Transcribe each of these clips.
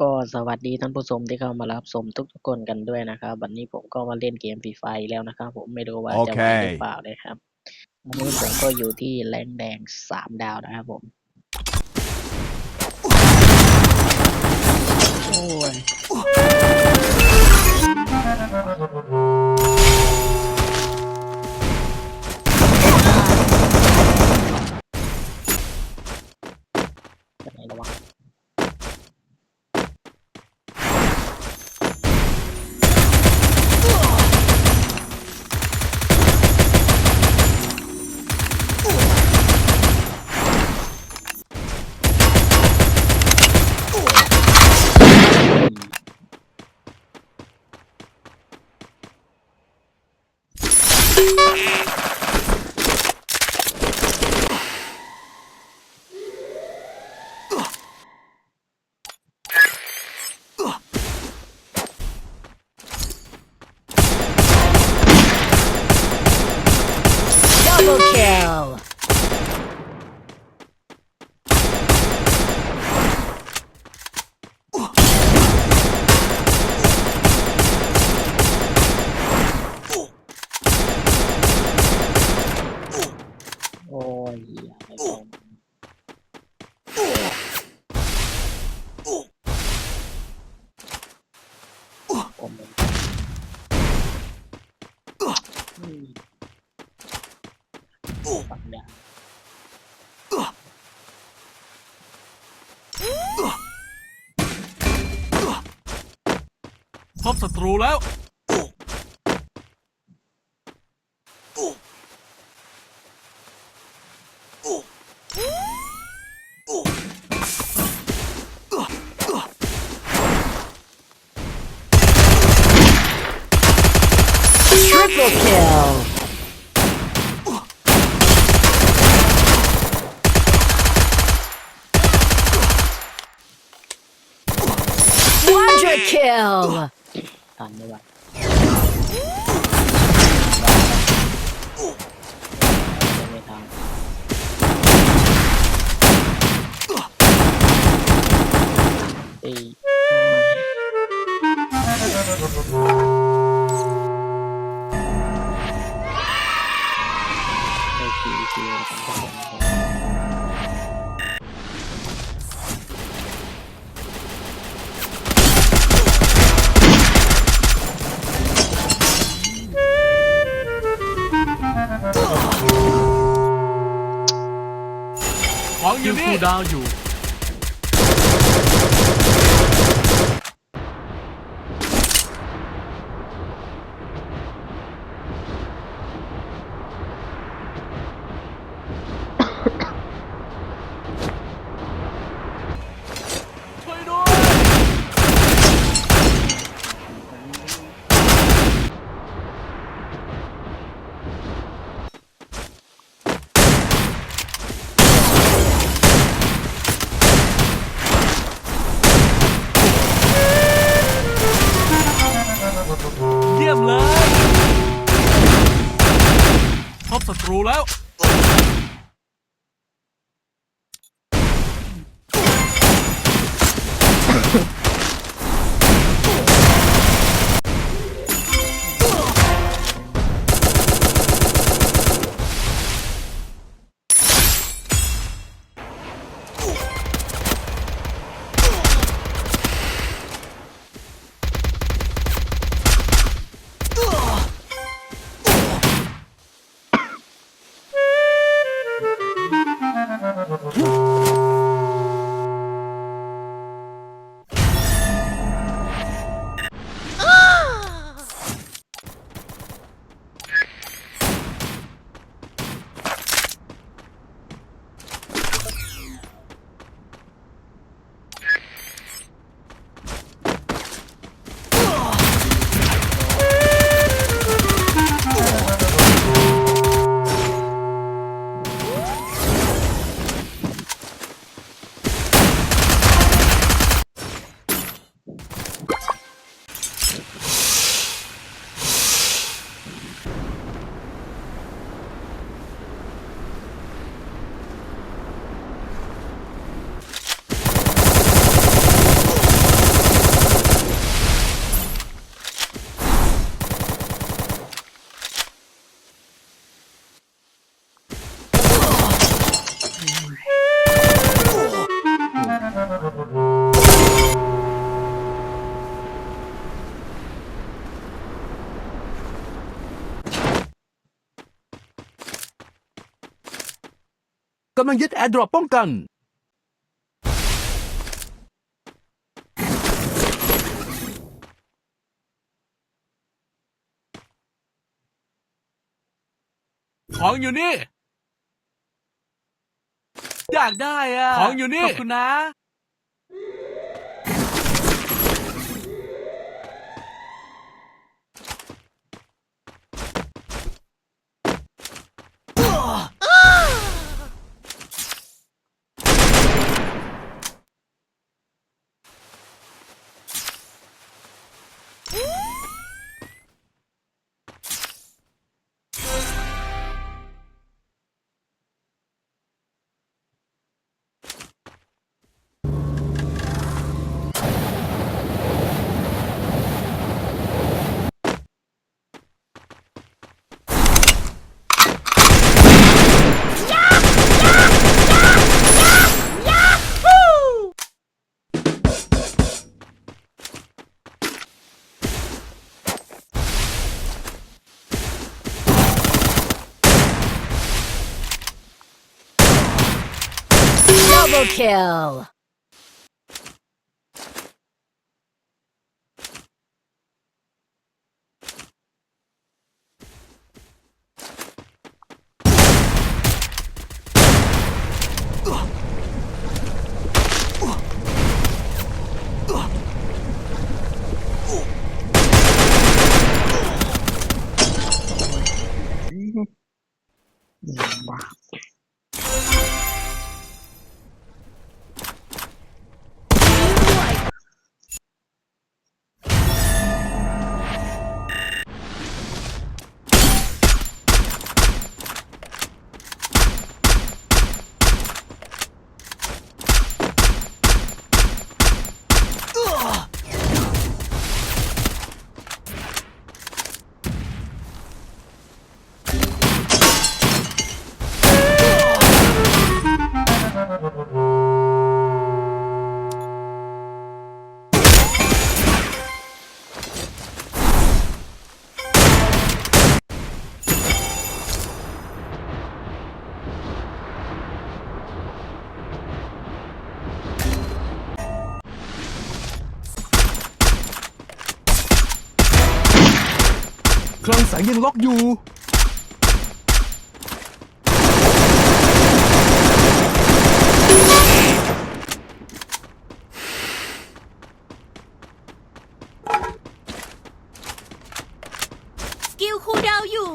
ก็สวัสดีท่านผู้ชมที่เข้ามารับชมทุกๆคนกันด้วยนะครับ วันนี้ผมก็มาเล่นเกมฟรีไฟแล้วนะครับ ผมไม่รู้ว่าจะไหวหรือเปล่าเลยครับวันนี้ผมก็อยู่ที่แรงแดงสามดาวนะครับผมโอ้ย Double kill! ยเหี้ยไม่เป็นผมเองอืมปักดาพบศัตรูแล้ว Triple kill! Quadra kill! ทั ของอยู่นี่ดาวอยู่ รู้แล้ว Mm-hmm. กำลังยึดแอร์ดรอปป้องกัน ของอยู่นี่ อยากได้อะของอยู่นี่ ขอบคุณนะ Double kill. คลังแสงยังล็อกอยู่สกิลคูลดาวน์อยู่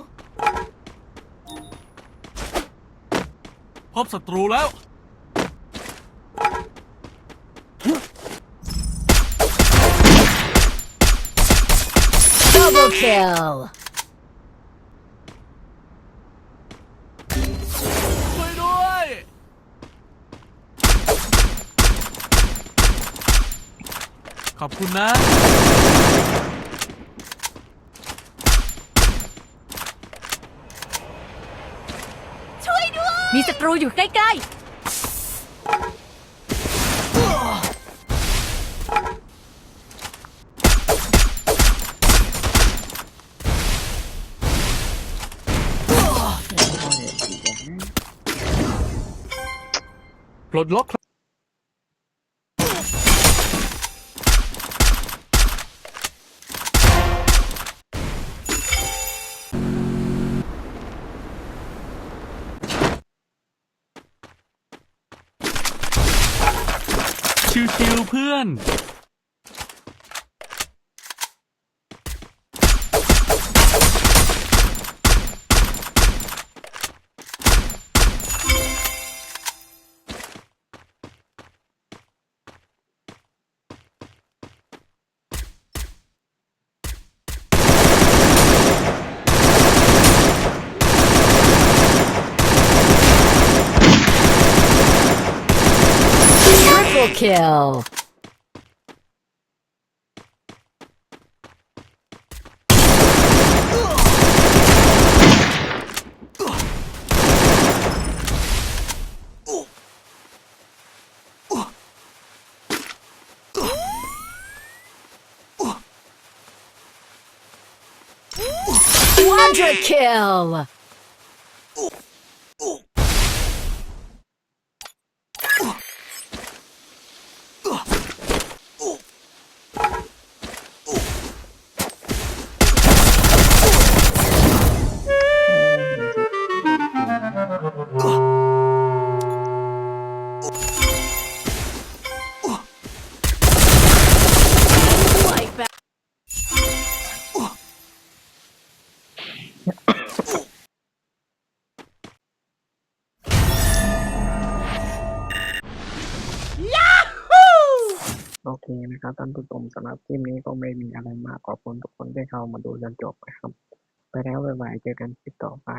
พบศัตรูแล้ว Double kill. ช่วยด้วย ขอบคุณนะมีศัตรูอยู่ใกล้ ปลดล็อก ชิวๆเพื่อน kill. Quadra kill. นี้นะครับท่านผู้ชมสำหรับคลิปนี้ก็ไม่มีอะไรมากขอบคุณทุกคนที่เข้ามาดูจนจบนะครับ ไปแล้วบ๊ายบายเจอกันคลิปต่อไป